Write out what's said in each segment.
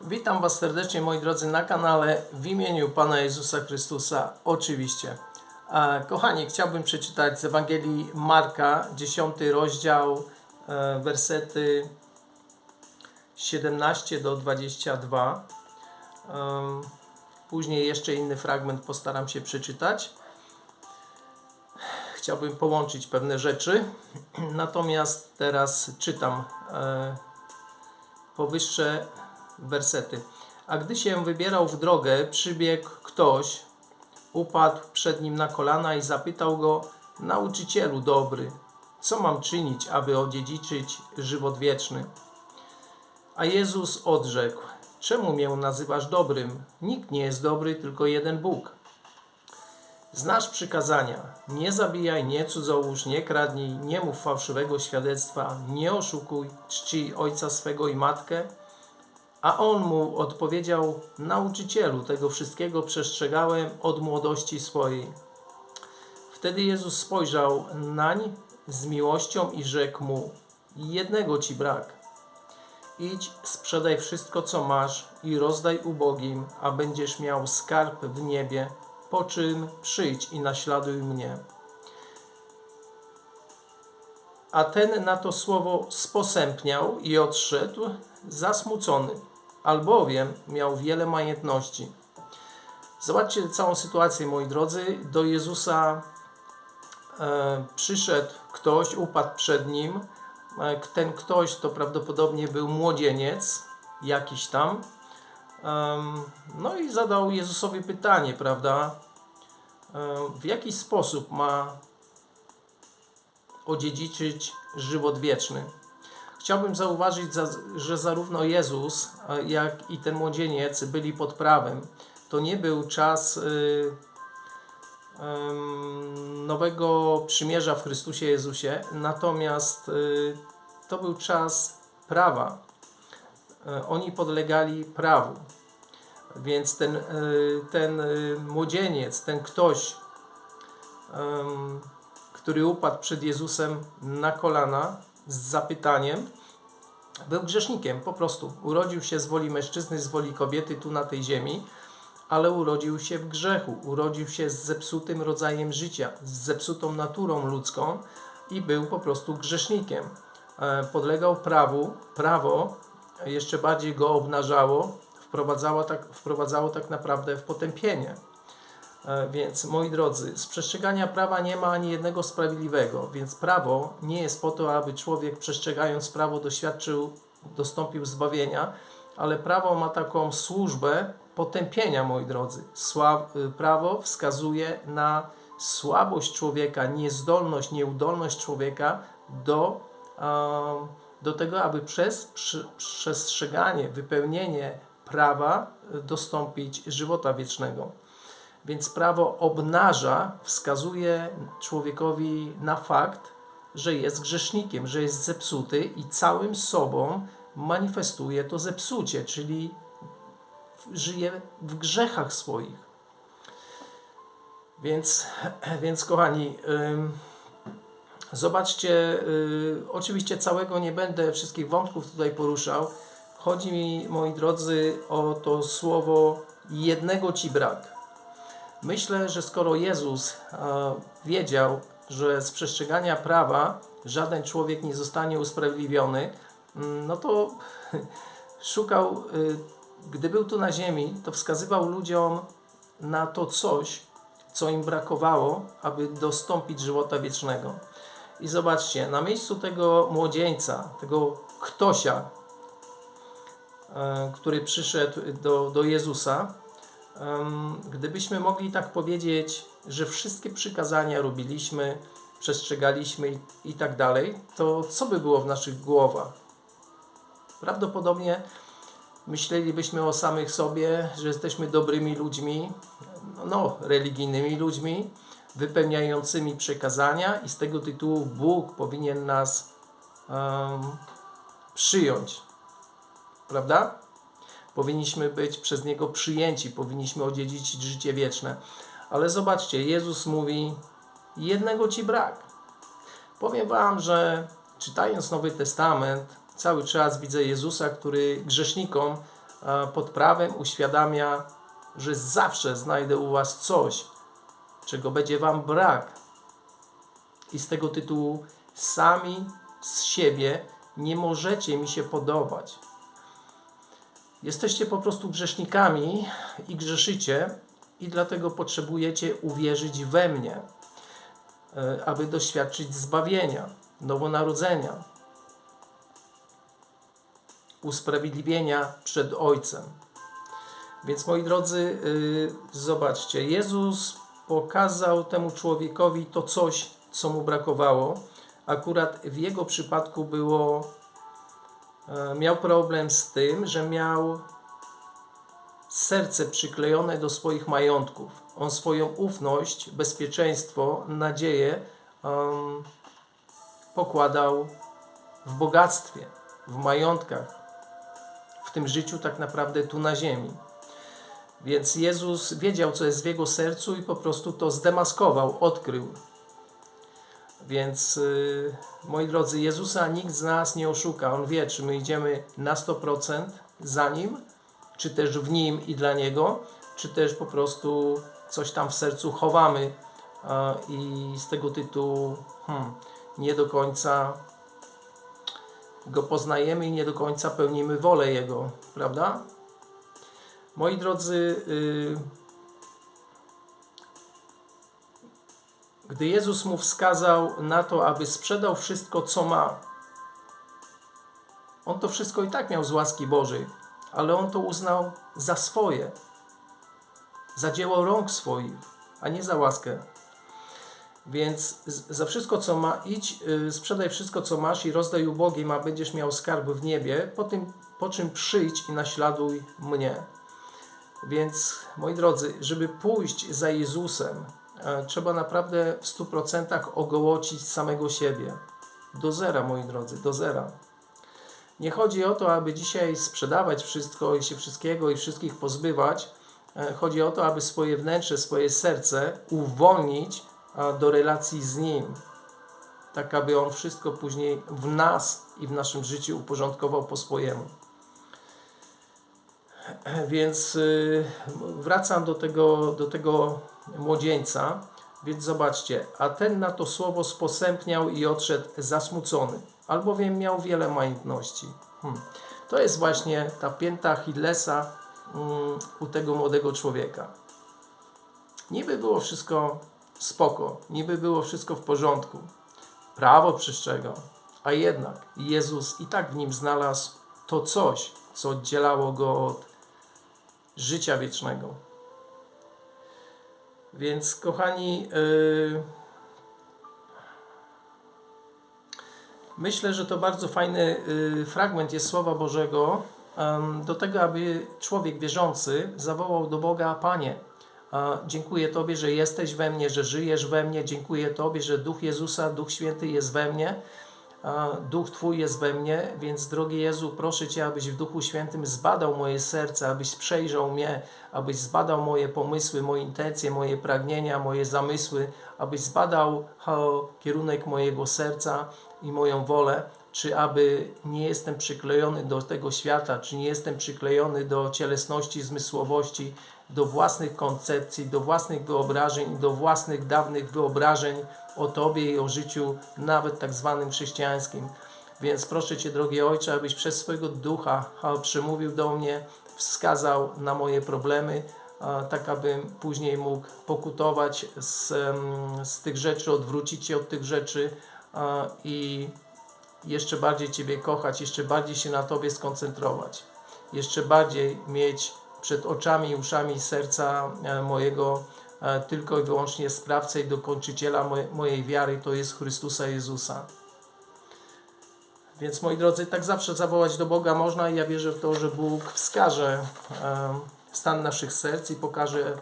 Witam Was serdecznie, moi drodzy, na kanale w imieniu Pana Jezusa Chrystusa, oczywiście. Kochani, chciałbym przeczytać z Ewangelii Marka, 10 rozdział, e, wersety 17 do 22. Em, Później jeszcze inny fragment postaram się przeczytać. Chciałbym połączyć pewne rzeczy, natomiast teraz czytam e, powyższe wersety. A gdy się wybierał w drogę, przybiegł ktoś, upadł przed nim na kolana i zapytał go: Nauczycielu dobry, co mam czynić, aby odziedziczyć żywot wieczny? A Jezus odrzekł: Czemu mię nazywasz dobrym? Nikt nie jest dobry, tylko jeden Bóg. Znasz przykazania: nie zabijaj, nie cudzołóż, nie kradnij, nie mów fałszywego świadectwa, nie oszukuj, czcij ojca swego i matkę. A on mu odpowiedział: Nauczycielu, tego wszystkiego przestrzegałem od młodości swojej. Wtedy Jezus spojrzał nań z miłością i rzekł mu: Jednego ci brak. Idź, sprzedaj wszystko, co masz i rozdaj ubogim, a będziesz miał skarb w niebie, po czym przyjdź i naśladuj mnie. A ten na to słowo sposępniał i odszedł, zasmucony, albowiem miał wiele majątności. Zobaczcie całą sytuację, moi drodzy. Do Jezusa e, przyszedł ktoś, upadł przed nim. E, ten ktoś to prawdopodobnie był młodzieniec, jakiś tam. Em, no i zadał Jezusowi pytanie, prawda? E, w jaki sposób ma odziedziczyć żywot wieczny? Chciałbym zauważyć, za- że zarówno Jezus, e, jak i ten młodzieniec byli pod prawem. To nie był czas y, nowego przymierza w Chrystusie Jezusie, natomiast y, to był czas prawa. E, Oni podlegali prawu. Więc ten, y, ten młodzieniec, ten ktoś, który upadł przed Jezusem na kolana z zapytaniem, był grzesznikiem po prostu. Urodził się z woli mężczyzny, z woli kobiety tu na tej ziemi, ale urodził się w grzechu. Urodził się z zepsutym rodzajem życia, z zepsutą naturą ludzką i był po prostu grzesznikiem. E, Podlegał prawu, prawo jeszcze bardziej go obnażało, wprowadzało tak, wprowadzało tak naprawdę w potępienie. E, Więc moi drodzy, z przestrzegania prawa nie ma ani jednego sprawiedliwego, więc prawo nie jest po to, aby człowiek przestrzegając prawo doświadczył, dostąpił zbawienia, ale prawo ma taką służbę potępienia, moi drodzy. Sła, y, prawo wskazuje na słabość człowieka, niezdolność, nieudolność człowieka do, do tego, aby przez przy, przestrzeganie, wypełnienie prawa y, dostąpić żywota wiecznego. Więc prawo obnaża, wskazuje człowiekowi na fakt, że jest grzesznikiem, że jest zepsuty i całym sobą manifestuje to zepsucie, czyli żyje w grzechach swoich. Więc, więc kochani, zobaczcie, y, oczywiście całego nie będę wszystkich wątków tutaj poruszał. Chodzi mi, moi drodzy, o to słowo jednego ci brak. Myślę, że skoro Jezus e, wiedział, że z przestrzegania prawa żaden człowiek nie zostanie usprawiedliwiony, mm, no to szukał, y, gdy był tu na ziemi, to wskazywał ludziom na to coś, co im brakowało, aby dostąpić żywota wiecznego. I zobaczcie, na miejscu tego młodzieńca, tego ktośa, e, który przyszedł do, do Jezusa, Gdybyśmy mogli tak powiedzieć, że wszystkie przykazania robiliśmy, przestrzegaliśmy i, i tak dalej, to co by było w naszych głowach? Prawdopodobnie myślelibyśmy o samych sobie, że jesteśmy dobrymi ludźmi, no, religijnymi ludźmi, wypełniającymi przekazania i z tego tytułu Bóg powinien nas em, przyjąć. Prawda? Powinniśmy być przez Niego przyjęci, powinniśmy odziedziczyć życie wieczne. Ale zobaczcie, Jezus mówi: Jednego ci brak. Powiem Wam, że czytając Nowy Testament, cały czas widzę Jezusa, który grzesznikom pod prawem uświadamia, że zawsze znajdę u Was coś, czego będzie Wam brak. I z tego tytułu sami z siebie nie możecie mi się podobać. Jesteście po prostu grzesznikami i grzeszycie, i dlatego potrzebujecie uwierzyć we mnie, e, aby doświadczyć zbawienia, nowonarodzenia, usprawiedliwienia przed Ojcem. Więc moi drodzy, y, zobaczcie, Jezus pokazał temu człowiekowi to coś, co mu brakowało. Akurat w jego przypadku było, e, miał problem z tym, że miał serce przyklejone do swoich majątków. On swoją ufność, bezpieczeństwo, nadzieję um, pokładał w bogactwie, w majątkach, w tym życiu tak naprawdę tu na ziemi. Więc Jezus wiedział, co jest w jego sercu i po prostu to zdemaskował, odkrył. Więc yy, moi drodzy, Jezusa nikt z nas nie oszuka. On wie, czy my idziemy na 100% za nim, czy też w nim i dla niego, czy też po prostu coś tam w sercu chowamy i z tego tytułu hmm, nie do końca go poznajemy i nie do końca pełnimy wolę Jego, prawda? Moi drodzy, yy, gdy Jezus mu wskazał na to, aby sprzedał wszystko, co ma, on to wszystko i tak miał z łaski Bożej, ale on to uznał za swoje, za dzieło rąk swoich, a nie za łaskę. Więc za wszystko, co ma, idź, yy, sprzedaj wszystko, co masz i rozdaj ubogim, a będziesz miał skarb w niebie, po, tym, po czym przyjdź i naśladuj mnie. Więc moi drodzy, żeby pójść za Jezusem, trzeba naprawdę w 100% ogołocić samego siebie. Do zera, moi drodzy, do zera. Nie chodzi o to, aby dzisiaj sprzedawać wszystko i się wszystkiego i wszystkich pozbywać. E, chodzi o to, aby swoje wnętrze, swoje serce uwolnić do relacji z Nim. Tak, aby On wszystko później w nas i w naszym życiu uporządkował po swojemu. Więc y, wracam do tego, do tego młodzieńca. Więc zobaczcie, a ten na to słowo sposępniał i odszedł zasmucony, albowiem miał wiele majątności. Hmm. To jest właśnie ta pięta Hillesa um, u tego młodego człowieka. Niby było wszystko spoko, niby było wszystko w porządku, prawo przestrzegał, a jednak Jezus i tak w nim znalazł to coś, co oddzielało go od życia wiecznego. Więc, kochani, yy, myślę, że to bardzo fajny yy, fragment jest Słowa Bożego yy, do tego, aby człowiek wierzący zawołał do Boga: Panie, dziękuję Tobie, że jesteś we mnie, że żyjesz we mnie. Dziękuję Tobie, że Duch Jezusa, Duch Święty jest we mnie Duch Twój jest we mnie, więc drogi Jezu, proszę Cię, abyś w Duchu Świętym zbadał moje serce, abyś przejrzał mnie, abyś zbadał moje pomysły, moje intencje, moje pragnienia, moje zamysły, abyś zbadał kierunek mojego serca i moją wolę, czy aby nie jestem przyklejony do tego świata, czy nie jestem przyklejony do cielesności, zmysłowości, do własnych koncepcji, do własnych wyobrażeń, do własnych dawnych wyobrażeń o Tobie i o życiu, nawet tak zwanym chrześcijańskim. Więc proszę Cię, drogi Ojcze, abyś przez swojego ducha przemówił do mnie, wskazał na moje problemy, tak abym później mógł pokutować z, z tych rzeczy, odwrócić się od tych rzeczy i jeszcze bardziej Ciebie kochać, jeszcze bardziej się na Tobie skoncentrować, jeszcze bardziej mieć przed oczami i uszami serca e, mojego e, tylko i wyłącznie sprawcę i dokończyciela mojej wiary, to jest Chrystusa Jezusa. Więc moi drodzy, tak zawsze zawołać do Boga można i ja wierzę w to, że Bóg wskaże e, stan naszych serc i pokaże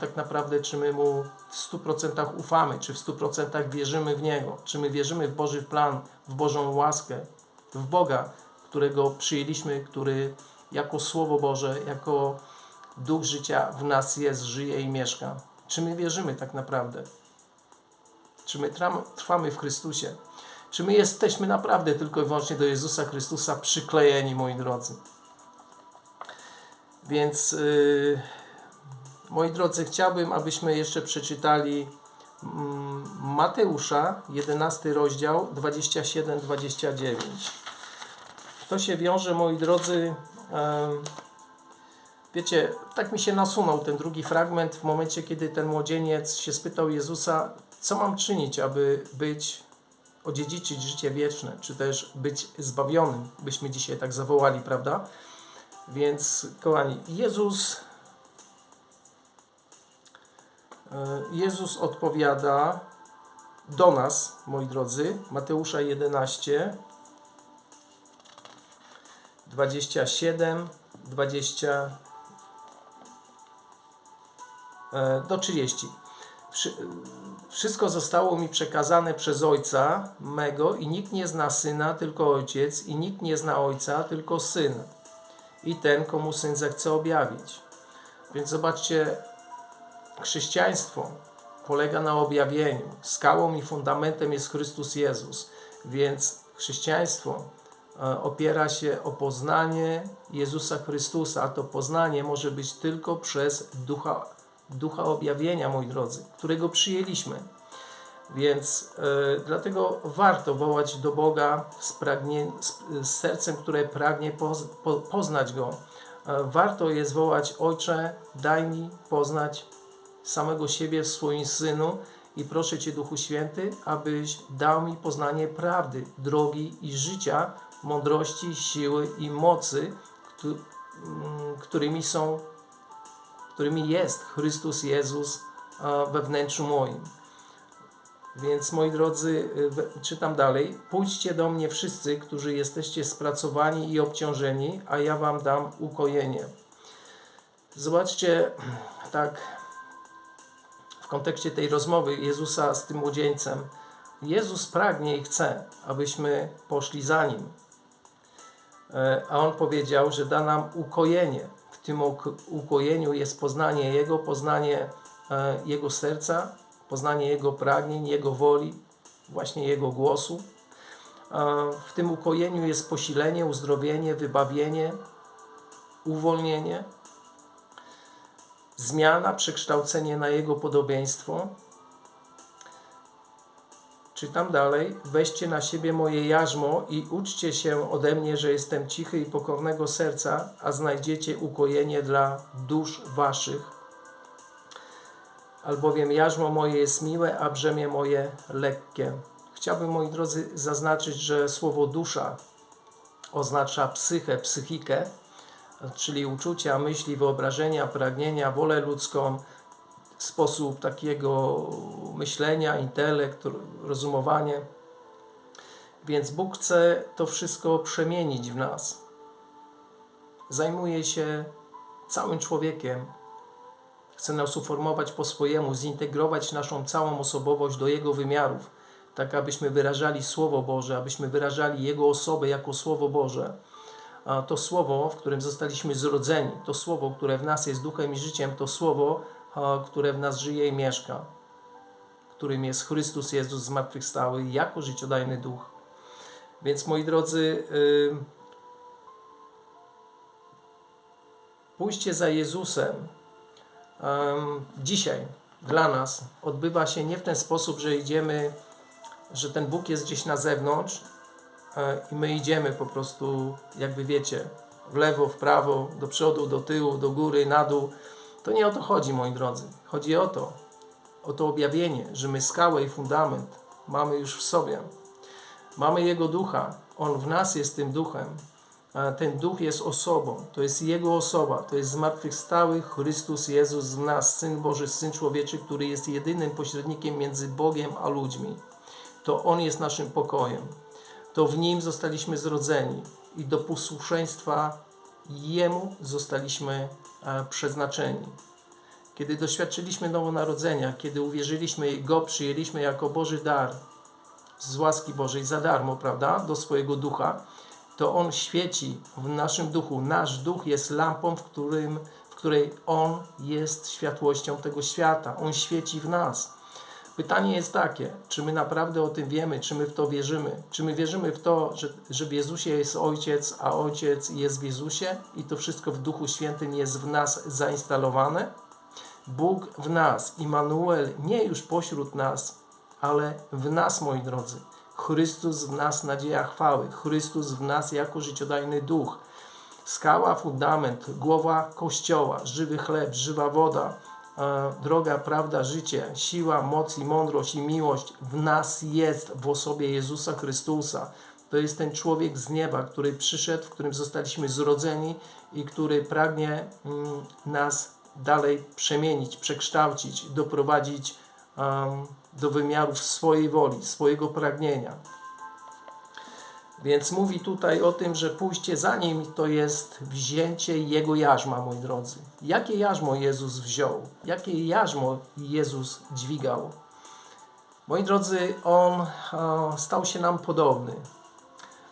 tak naprawdę, czy my Mu w 100% ufamy, czy w 100% wierzymy w Niego, czy my wierzymy w Boży plan, w Bożą łaskę, w Boga, którego przyjęliśmy, który jako Słowo Boże, jako Duch życia w nas jest, żyje i mieszka. Czy my wierzymy tak naprawdę? Czy my trwamy w Chrystusie? Czy my jesteśmy naprawdę tylko i wyłącznie do Jezusa Chrystusa przyklejeni, moi drodzy? Więc yy, moi drodzy, chciałbym, abyśmy jeszcze przeczytali mm, Mateusza, 11 rozdział, 27-29. To się wiąże, moi drodzy, wiecie, tak mi się nasunął ten drugi fragment w momencie, kiedy ten młodzieniec się spytał Jezusa, co mam czynić, aby być, odziedziczyć życie wieczne, czy też być zbawionym, byśmy dzisiaj tak zawołali, prawda? Więc, kochani, Jezus e, Jezus odpowiada do nas, moi drodzy, Mateusza 11, 27, 20 e, do 30. Wszy- Wszystko zostało mi przekazane przez Ojca mego i nikt nie zna Syna, tylko Ojciec i nikt nie zna Ojca, tylko Syn i ten, komu Syn zechce objawić. Więc zobaczcie, chrześcijaństwo polega na objawieniu. Skałą i fundamentem jest Chrystus Jezus. Więc chrześcijaństwo opiera się o poznanie Jezusa Chrystusa, a to poznanie może być tylko przez ducha, ducha objawienia, moi drodzy, którego przyjęliśmy. Więc e, dlatego warto wołać do Boga z, pragnie, z, z sercem, które pragnie poz, po, poznać Go. E, warto jest wołać Ojcze, daj mi poznać samego siebie w swoim Synu i proszę Cię, Duchu Święty, abyś dał mi poznanie prawdy, drogi i życia, mądrości, siły i mocy, mm, którymi są, którymi jest Chrystus Jezus we wnętrzu moim. Więc moi drodzy, y, czytam dalej. Pójdźcie do mnie wszyscy, którzy jesteście spracowani i obciążeni, a ja wam dam ukojenie. Zobaczcie, tak w kontekście tej rozmowy Jezusa z tym młodzieńcem. Jezus pragnie i chce, abyśmy poszli za nim. E, A on powiedział, że da nam ukojenie. W tym uk- ukojeniu jest poznanie Jego, poznanie e, Jego serca, poznanie Jego pragnień, Jego woli, właśnie Jego głosu. E, W tym ukojeniu jest posilenie, uzdrowienie, wybawienie, uwolnienie, zmiana, przekształcenie na Jego podobieństwo. Czytam dalej. Weźcie na siebie moje jarzmo i uczcie się ode mnie, że jestem cichy i pokornego serca, a znajdziecie ukojenie dla dusz waszych. Albowiem jarzmo moje jest miłe, a brzemię moje lekkie. Chciałbym, moi drodzy, zaznaczyć, że słowo dusza oznacza psychę, psychikę, czyli uczucia, myśli, wyobrażenia, pragnienia, wolę ludzką, sposób takiego myślenia, intelekt, rozumowanie. Więc Bóg chce to wszystko przemienić w nas. Zajmuje się całym człowiekiem. Chce nas uformować po swojemu, zintegrować naszą całą osobowość do Jego wymiarów, tak abyśmy wyrażali Słowo Boże, abyśmy wyrażali Jego osobę jako Słowo Boże. A to Słowo, w którym zostaliśmy zrodzeni, to Słowo, które w nas jest duchem i życiem, to Słowo, które w nas żyje i mieszka, którym jest Chrystus Jezus zmartwychwstały jako życiodajny duch. Więc moi drodzy, pójście za Jezusem em, dzisiaj dla nas odbywa się nie w ten sposób, że idziemy, że ten Bóg jest gdzieś na zewnątrz e, i my idziemy po prostu, jakby wiecie, w lewo, w prawo, do przodu, do tyłu, do góry, na dół. To nie o to chodzi, moi drodzy. Chodzi o to, o to objawienie, że my skałę i fundament mamy już w sobie. Mamy Jego ducha. On w nas jest tym duchem. Ten duch jest osobą. To jest Jego osoba. To jest zmartwychwstały Chrystus Jezus w nas, Syn Boży, Syn Człowieczy, który jest jedynym pośrednikiem między Bogiem a ludźmi. To On jest naszym pokojem. To w Nim zostaliśmy zrodzeni i do posłuszeństwa Jemu zostaliśmy e, przeznaczeni. Kiedy doświadczyliśmy nowonarodzenia, kiedy uwierzyliśmy Go przyjęliśmy jako Boży dar, z łaski Bożej za darmo, prawda, do swojego ducha, to On świeci w naszym duchu. Nasz duch jest lampą, w, którym, w której On jest światłością tego świata. On świeci w nas. Pytanie jest takie, czy my naprawdę o tym wiemy, czy my w to wierzymy? Czy my wierzymy w to, że, że w Jezusie jest Ojciec, a Ojciec jest w Jezusie i to wszystko w Duchu Świętym jest w nas zainstalowane? Bóg w nas, Immanuel, nie już pośród nas, ale w nas, moi drodzy. Chrystus w nas, nadzieja chwały. Chrystus w nas jako życiodajny duch. Skała, fundament, głowa Kościoła, żywy chleb, żywa woda, droga, prawda, życie, siła, moc i mądrość i miłość w nas jest w osobie Jezusa Chrystusa. To jest ten człowiek z nieba, który przyszedł, w którym zostaliśmy zrodzeni i który pragnie mm, nas dalej przemienić, przekształcić, doprowadzić do wymiarów swojej woli, swojego pragnienia. Więc mówi tutaj o tym, że pójście za nim to jest wzięcie jego jarzma, moi drodzy. Jakie jarzmo Jezus wziął? Jakie jarzmo Jezus dźwigał? Moi drodzy, on e, stał się nam podobny.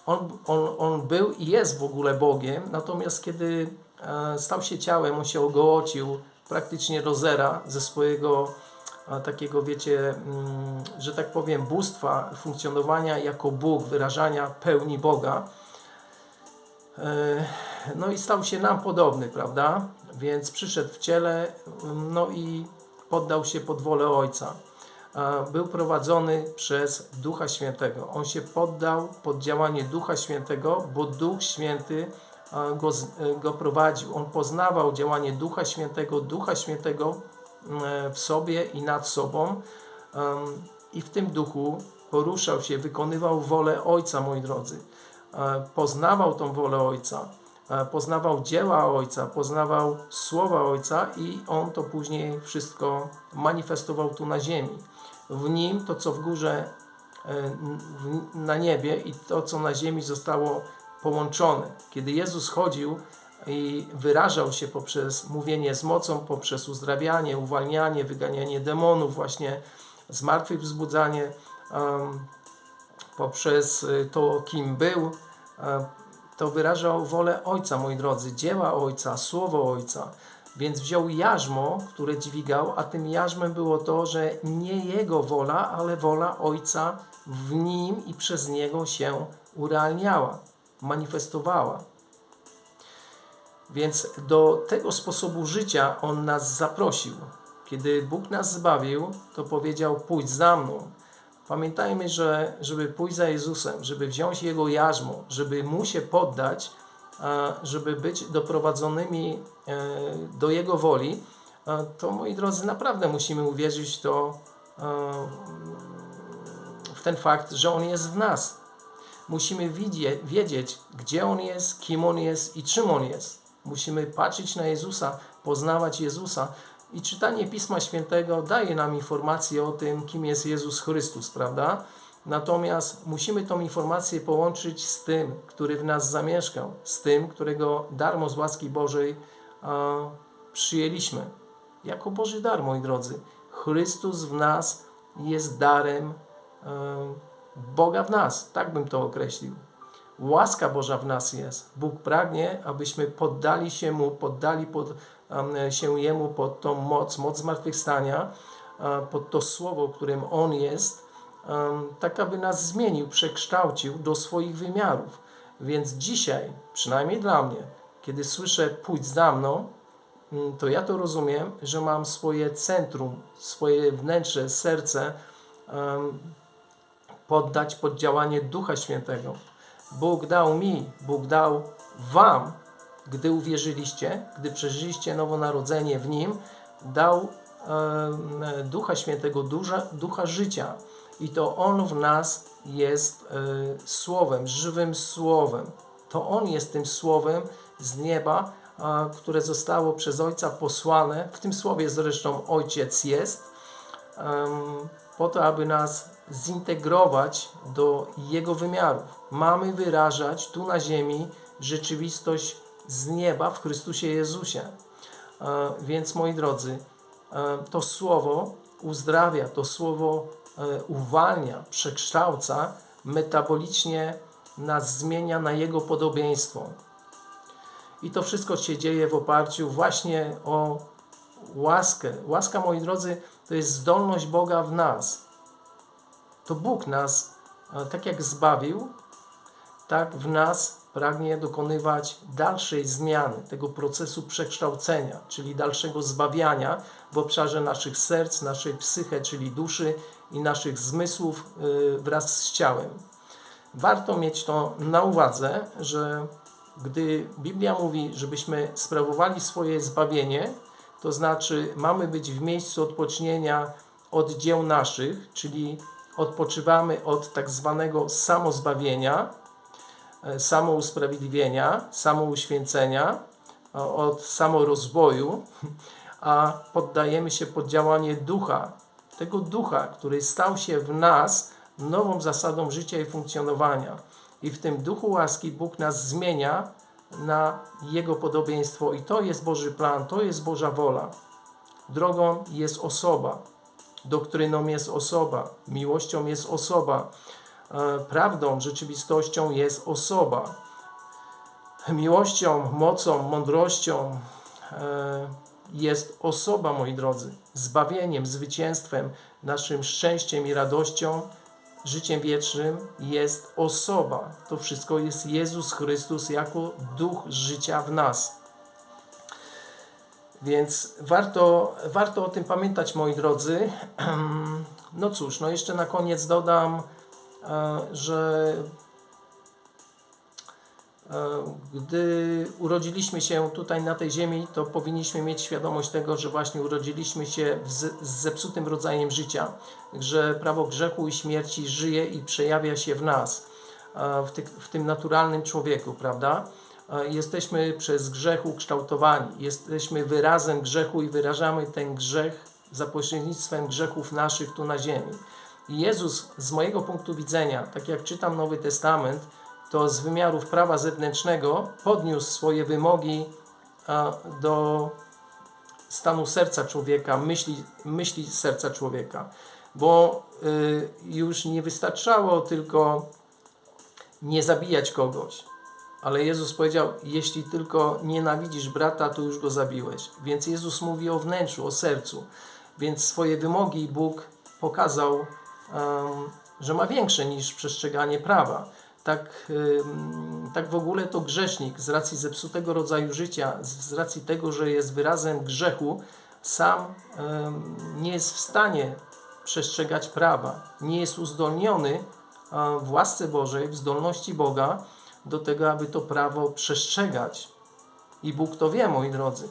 On, on, on był i jest w ogóle Bogiem, natomiast kiedy e, stał się ciałem, on się ogołocił praktycznie do zera ze swojego takiego, wiecie, mm, że tak powiem, bóstwa, funkcjonowania jako Bóg, wyrażania pełni Boga. E, No i stał się nam podobny, prawda? Więc przyszedł w ciele, no i poddał się pod wolę Ojca. Był prowadzony przez Ducha Świętego. On się poddał pod działanie Ducha Świętego, bo Duch Święty go, e, go prowadził. On poznawał działanie Ducha Świętego, Ducha Świętego w sobie i nad sobą. I w tym duchu poruszał się, wykonywał wolę Ojca, moi drodzy. E, Poznawał tą wolę Ojca, e, poznawał dzieła Ojca, poznawał słowa Ojca i on to później wszystko manifestował tu na ziemi. W nim to, co w górze, e, na niebie i to, co na ziemi zostało połączone. Kiedy Jezus chodził i wyrażał się poprzez mówienie z mocą, poprzez uzdrawianie, uwalnianie, wyganianie demonów, właśnie zmartwychwzbudzanie, poprzez y, to, kim był, to wyrażał wolę Ojca, moi drodzy, dzieła Ojca, słowo Ojca. Więc wziął jarzmo, które dźwigał, a tym jarzmem było to, że nie jego wola, ale wola Ojca w nim i przez niego się urealniała, manifestowała. Więc do tego sposobu życia On nas zaprosił. Kiedy Bóg nas zbawił, to powiedział: Pójdź za mną. Pamiętajmy, że żeby pójść za Jezusem, żeby wziąć Jego jarzmo, żeby Mu się poddać, żeby być doprowadzonymi e, do Jego woli, to moi drodzy, naprawdę musimy uwierzyć to, e, w ten fakt, że On jest w nas. Musimy widzie- wiedzieć, gdzie On jest, kim On jest i czym On jest. Musimy patrzeć na Jezusa, poznawać Jezusa. I czytanie Pisma Świętego daje nam informację o tym, kim jest Jezus Chrystus, prawda? Natomiast musimy tą informację połączyć z tym, który w nas zamieszkał, z tym, którego darmo z łaski Bożej przyjęliśmy. Jako Boży dar, moi drodzy. Chrystus w nas jest darem e, Boga w nas, tak bym to określił. Łaska Boża w nas jest. Bóg pragnie, abyśmy poddali się Mu, poddali pod, się Jemu pod tą moc, moc zmartwychwstania, pod to słowo, którym On jest, tak aby nas zmienił, przekształcił do swoich wymiarów. Więc dzisiaj, przynajmniej dla mnie, kiedy słyszę pójdź za mną, to ja to rozumiem, że mam swoje centrum, swoje wnętrze, serce poddać pod działanie Ducha Świętego. Bóg dał mi, Bóg dał Wam, gdy uwierzyliście, gdy przeżyliście nowonarodzenie w Nim, dał e, Ducha Świętego, ducha, ducha życia. I to On w nas jest e, Słowem, żywym Słowem. To On jest tym Słowem z nieba, które zostało przez Ojca posłane. W tym Słowie zresztą Ojciec jest em, po to, aby nas zintegrować do Jego wymiarów. Mamy wyrażać tu na ziemi rzeczywistość z nieba w Chrystusie Jezusie. E, Więc moi drodzy, e, to słowo uzdrawia, to słowo e, uwalnia, przekształca, metabolicznie nas zmienia na Jego podobieństwo. I to wszystko się dzieje w oparciu właśnie o łaskę. Łaska, moi drodzy, To jest zdolność Boga w nas. To Bóg nas, e, tak jak zbawił, tak w nas pragnie dokonywać dalszej zmiany, tego procesu przekształcenia, czyli dalszego zbawiania w obszarze naszych serc, naszej psyche, czyli duszy i naszych zmysłów y, wraz z ciałem. Warto mieć to na uwadze, że gdy Biblia mówi, żebyśmy sprawowali swoje zbawienie, to znaczy mamy być w miejscu odpocznienia od dzieł naszych, czyli odpoczywamy od tak zwanego samozbawienia, e, samousprawiedliwienia, samouświęcenia, od samorozwoju, a poddajemy się pod działanie ducha, tego ducha, który stał się w nas nową zasadą życia i funkcjonowania. I w tym duchu łaski Bóg nas zmienia na Jego podobieństwo, i to jest Boży plan, to jest Boża wola. Drogą jest osoba, doktryną jest osoba, miłością jest osoba, e, prawdą, rzeczywistością jest osoba. Miłością, mocą, mądrością e, jest osoba, moi drodzy. Zbawieniem, zwycięstwem, naszym szczęściem i radością, życiem wiecznym jest osoba. To wszystko jest Jezus Chrystus jako duch życia w nas. Więc warto, warto o tym pamiętać, moi drodzy. No cóż, no jeszcze na koniec dodam, e, że e, gdy urodziliśmy się tutaj na tej ziemi, to powinniśmy mieć świadomość tego, że właśnie urodziliśmy się z, zepsutym rodzajem życia, że prawo grzechu i śmierci żyje i przejawia się w nas, e, w tym naturalnym człowieku, prawda? Jesteśmy przez grzech ukształtowani, jesteśmy wyrazem grzechu i wyrażamy ten grzech za pośrednictwem grzechów naszych tu na ziemi. I Jezus z mojego punktu widzenia, tak jak czytam Nowy Testament, to z wymiarów prawa zewnętrznego podniósł swoje wymogi do stanu serca człowieka, myśli, myśli serca człowieka. Bo y, już nie wystarczało tylko nie zabijać kogoś, ale Jezus powiedział: Jeśli tylko nienawidzisz brata, to już go zabiłeś. Więc Jezus mówi o wnętrzu, o sercu. Więc swoje wymogi Bóg pokazał, um, że ma większe niż przestrzeganie prawa. Tak, um, tak w ogóle to grzesznik z racji zepsutego rodzaju życia, z racji tego, że jest wyrazem grzechu, sam um, nie jest w stanie przestrzegać prawa. Nie jest uzdolniony w łasce Bożej, w zdolności Boga do tego, aby to prawo przestrzegać. I Bóg to wie, moi drodzy.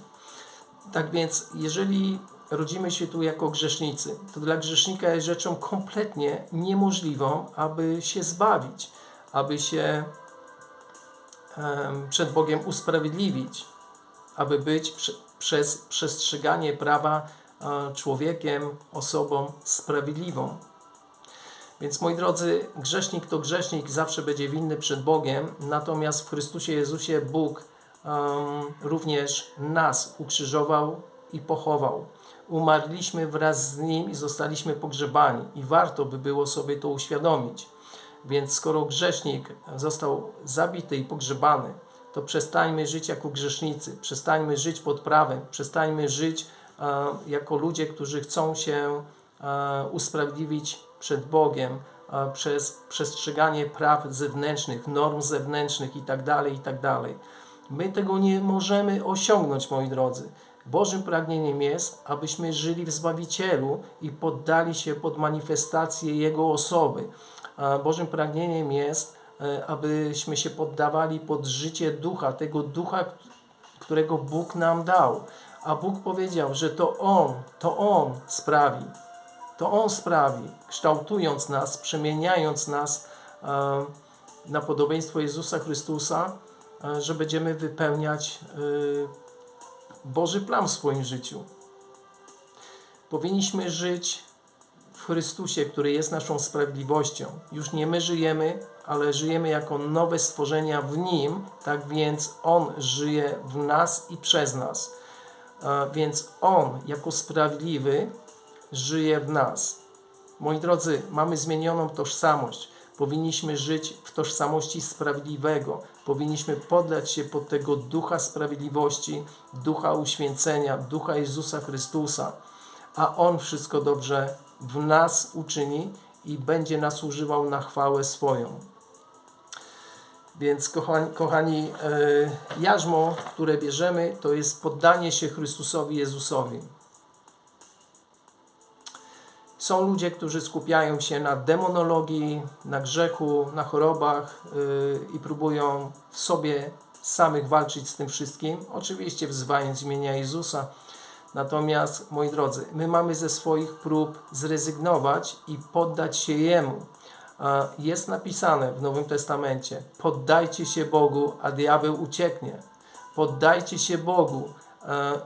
Tak więc, jeżeli rodzimy się tu jako grzesznicy, to dla grzesznika jest rzeczą kompletnie niemożliwą, aby się zbawić, aby się przed Bogiem usprawiedliwić, aby być prze, przez przestrzeganie prawa um, człowiekiem, osobą sprawiedliwą. Więc moi drodzy, grzesznik to grzesznik, zawsze będzie winny przed Bogiem, natomiast w Chrystusie Jezusie Bóg um, również nas ukrzyżował i pochował. Umarliśmy wraz z Nim i zostaliśmy pogrzebani i warto by było sobie to uświadomić. Więc skoro grzesznik został zabity i pogrzebany, to przestańmy żyć jako grzesznicy, przestańmy żyć pod prawem, przestańmy żyć e, jako ludzie, którzy chcą się e, usprawiedliwić przed Bogiem e, przez przestrzeganie praw zewnętrznych, norm zewnętrznych itd., tak itd. Tak My tego nie możemy osiągnąć, moi drodzy. Bożym pragnieniem jest, abyśmy żyli w Zbawicielu i poddali się pod manifestację Jego osoby. Bożym pragnieniem jest, e, abyśmy się poddawali pod życie ducha, tego ducha, którego Bóg nam dał. A Bóg powiedział, że to On, to On sprawi, to On sprawi, kształtując nas, przemieniając nas e, na podobieństwo Jezusa Chrystusa, e, że będziemy wypełniać e, Boży plan w swoim życiu. Powinniśmy żyć w Chrystusie, który jest naszą sprawiedliwością. Już nie my żyjemy, ale żyjemy jako nowe stworzenia w Nim, tak więc On żyje w nas i przez nas. Więc On, jako sprawiedliwy, żyje w nas. Moi drodzy, mamy zmienioną tożsamość. Powinniśmy żyć w tożsamości sprawiedliwego. Powinniśmy poddać się pod tego ducha sprawiedliwości, ducha uświęcenia, ducha Jezusa Chrystusa. a On wszystko dobrze w nas uczyni i będzie nas używał na chwałę swoją. Więc kochani, kochani e, jarzmo, które bierzemy, to jest poddanie się Chrystusowi Jezusowi. Są ludzie, którzy skupiają się na demonologii, na grzechu, na chorobach yy, i próbują w sobie samych walczyć z tym wszystkim. Oczywiście wzywając imienia Jezusa. Natomiast, moi drodzy, my mamy ze swoich prób zrezygnować i poddać się Jemu. Jest napisane w Nowym Testamencie: poddajcie się Bogu, a diabeł ucieknie. Poddajcie się Bogu,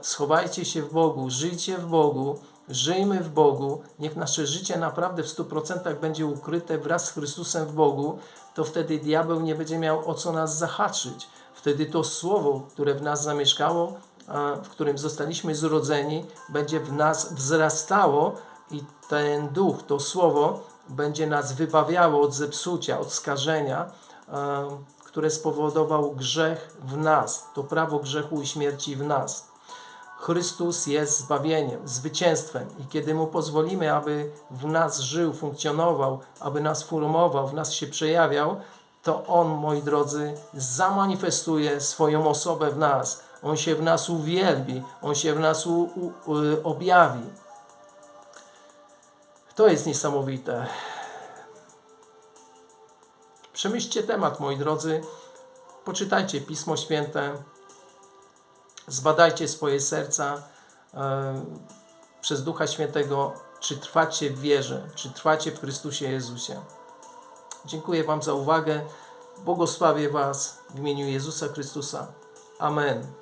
schowajcie się w Bogu, żyjcie w Bogu, żyjmy w Bogu. Niech nasze życie naprawdę w 100% będzie ukryte wraz z Chrystusem w Bogu, to wtedy diabeł nie będzie miał o co nas zahaczyć. Wtedy to słowo, które w nas zamieszkało, w którym zostaliśmy zrodzeni, będzie w nas wzrastało i ten duch, to słowo będzie nas wybawiało od zepsucia, od skażenia, które spowodował grzech w nas, to prawo grzechu i śmierci w nas. Chrystus jest zbawieniem, zwycięstwem i kiedy Mu pozwolimy, aby w nas żył, funkcjonował, aby nas formował, w nas się przejawiał, to On, moi drodzy, zamanifestuje swoją osobę w nas. On się w nas uwielbi, On się w nas u, u, y, objawi. To jest niesamowite. Przemyślcie temat, moi drodzy. Poczytajcie Pismo Święte. Zbadajcie swoje serca e, przez Ducha Świętego, czy trwacie w wierze, czy trwacie w Chrystusie Jezusie. Dziękuję Wam za uwagę. Błogosławię Was w imieniu Jezusa Chrystusa. Amen.